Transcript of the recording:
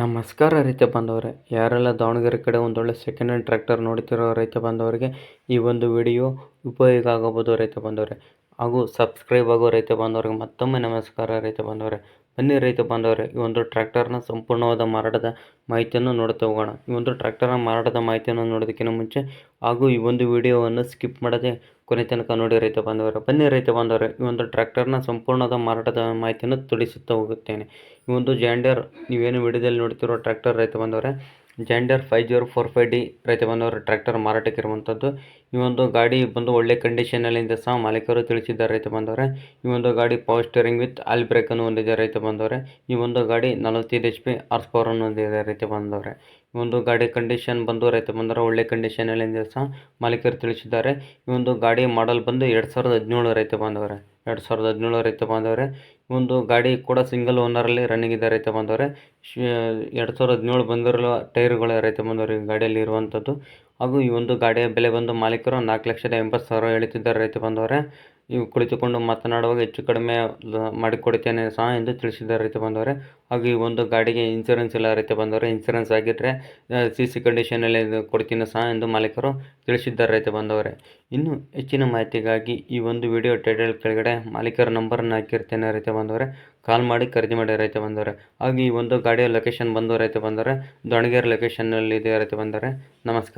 ನಮಸ್ಕಾರ ರೈತ ಬಾಂಧವರೇ. ಯಾರೆಲ್ಲ ದಾವಣಗೆರೆ ಕಡೆ ಒಂದೊಳ್ಳೆ ಸೆಕೆಂಡ್ ಹ್ಯಾಂಡ್ ಟ್ರ್ಯಾಕ್ಟರ್ ನೋಡ್ತಿರೋ ರೈತ ಬಂದವರಿಗೆ ಈ ಒಂದು ವಿಡಿಯೋ ಉಪಯೋಗ ಆಗಬಹುದು ರೈತ ಬಂದವರೇ ಹಾಗೂ ಸಬ್ಸ್ಕ್ರೈಬ್ ಆಗೋ ರೈತ ಬಾಂಧವರಿಗೆ ಮತ್ತೊಮ್ಮೆ ನಮಸ್ಕಾರ ರೈತ ಬಾಂಧವರೇ. ಬನ್ನಿ ರೈತ ಬಾಂಧವರೇ, ಈ ಒಂದು ಟ್ರ್ಯಾಕ್ಟರ್ನ ಸಂಪೂರ್ಣವಾದ ಮಾರಾಟದ ಮಾಹಿತಿಯನ್ನು ನೋಡ್ತಾ ಹೋಗೋಣ. ಈ ಒಂದು ಟ್ರ್ಯಾಕ್ಟರ್ನ ಮಾರಾಟದ ಮಾಹಿತಿಯನ್ನು ನೋಡೋದಕ್ಕಿಂತ ಮುಂಚೆ ಹಾಗೂ ಈ ಒಂದು ವಿಡಿಯೋವನ್ನು ಸ್ಕಿಪ್ ಮಾಡದೆ ಕೊನೆ ತನಕ ನೋಡಿ ರೈತ ಬಾಂಧವರು, ಬನ್ನಿ ರೈತ ಬಾಂಧವರು, ಈ ಒಂದು ಟ್ರ್ಯಾಕ್ಟರ್ನ ಸಂಪೂರ್ಣದ ಮಾರಾಟದ ಮಾಹಿತಿಯನ್ನು ತಿಳಿಸುತ್ತಾ ಹೋಗುತ್ತೇನೆ. ಈ ಒಂದು ಜಾಂಡಿಯರ್ ನೀವೇನು ವಿಡಿಯೋದಲ್ಲಿ ನೋಡ್ತಿರೋ ಟ್ರ್ಯಾಕ್ಟರ್ ರೈತ ಬಂದವರೆ John Deere five zero four five D ರೈತ ಬಂದವರು ಟ್ರ್ಯಾಕ್ಟರ್ ಮಾರಾಟಕ್ಕೆ ಇರುವಂಥದ್ದು ಈ ಒಂದು ಗಾಡಿ ಬಂದು ಒಳ್ಳೆ ಕಂಡೀಷನಲ್ಲಿಂದ ಸಹ ಮಾಲೀಕರು ತಿಳಿಸಿದ್ದಾರೆ ರೈತ ಬಂದವರೆ ಈ ಒಂದು ಗಾಡಿ power steering with all brake ಅನ್ನು ಹೊಂದಿದೆ ರೈತ ಬಂದವರೆ ಈ ಒಂದು ಗಾಡಿ ನಲವತ್ತೈದು ಎಚ್ ಪಿ ಆರ್ಸ್ ಪವರ್ ಅನ್ನು ಹೊಂದಿದೆ ರೈತ ಬಂದವರೆ ಈ ಒಂದು ಗಾಡಿ ಕಂಡೀಷನ್ ಬಂದು ರೈತ ಬಂದರೆ ಒಳ್ಳೆ ಕಂಡೀಷನಲ್ಲಿಂದ ಸಹ ಮಾಲೀಕರು ತಿಳಿಸಿದ್ದಾರೆ. ಈ ಒಂದು ಗಾಡಿ ಮಾಡಲ್ ಬಂದು ಎರಡು ಸಾವಿರದ ಹದಿನೇಳು ರೈತ ಬಾಂಧವರೇ. ಎರಡು ಸಾವಿರದ ಹದಿನೇಳು ರೈತ ಬಾಂಧವರೇ. ಒಂದು ಗಾಡಿ ಕೂಡ ಸಿಂಗಲ್ ಓನರ್ ಅಲ್ಲಿ ರನ್ನಿಂಗ್ ಇದೆ ರೈತ ಬಂದವರೇ. ಎರಡು ಸಾವಿರದ ಹದಿನೇಳು ಬಂದಿರುವ ಟೈರ್ಗಳು ರೈತ ಬಾಂಧವರಿಗೆ ಗಾಡಿಯಲ್ಲಿ ಇರುವಂಥದ್ದು ಹಾಗೂ ಈ ಒಂದು ಗಾಡಿಯ ಬೆಲೆ ಬಂದು ಮಾಲೀಕರು ನಾಲ್ಕು ಲಕ್ಷದ ಎಂಬತ್ತು ಸಾವಿರ ಹೇಳುತ್ತಿದ್ದಾರೆ ರೈತ ಬಾಂಧವರೇ. ನೀವು ಕುಳಿತುಕೊಂಡು ಮಾತನಾಡುವಾಗ ಹೆಚ್ಚು ಕಡಿಮೆ ಮಾಡಿಕೊಡುತ್ತೇನೆ ಸಹ ಎಂದು ತಿಳಿಸಿದ್ದಾರೆ ರೈತ ಬಂದವರೇ ಹಾಗೂ ಈ ಒಂದು ಗಾಡಿಗೆ ಇನ್ಸೂರೆನ್ಸ್ ಇಲ್ಲ ರೈತ ಬಾಂಧವರೇ. ಇನ್ಸೂರೆನ್ಸ್ ಆಗಿದ್ದರೆ ಸಿ ಸಿ ಕಂಡೀಷನಲ್ಲಿ ಕೊಡ್ತೀನಿ ಸಹ ಎಂದು ಮಾಲೀಕರು ತಿಳಿಸಿದ್ದಾರೆ ರೈತ ಬಂದವರೇ ಇನ್ನು ಹೆಚ್ಚಿನ ಮಾಹಿತಿಗಾಗಿ ಈ ಒಂದು ವಿಡಿಯೋ ಟೈಟಲ್ ಕೆಳಗಡೆ ಮಾಲೀಕರ ನಂಬರನ್ನು ಹಾಕಿರ್ತೇನೆ ರೈತ ಬಾಂಧವರೇ. ಕಾಲ್ ಮಾಡಿ ಖರೀದಿ ಮಾಡಿ ರೈತ ಬಂದವರೆ ಹಾಗೂ ಈ ಒಂದು ಗಾಡಿಯ ಲೊಕೇಶನ್ ಬಂದು ರೈತ ಬಂದರೆ ದಾವಣಗೆರೆ ಲೊಕೇಶನ್ನಲ್ಲಿ ಇದೆ ರೈತ ಬಂದರೆ ನಮಸ್ಕಾರ.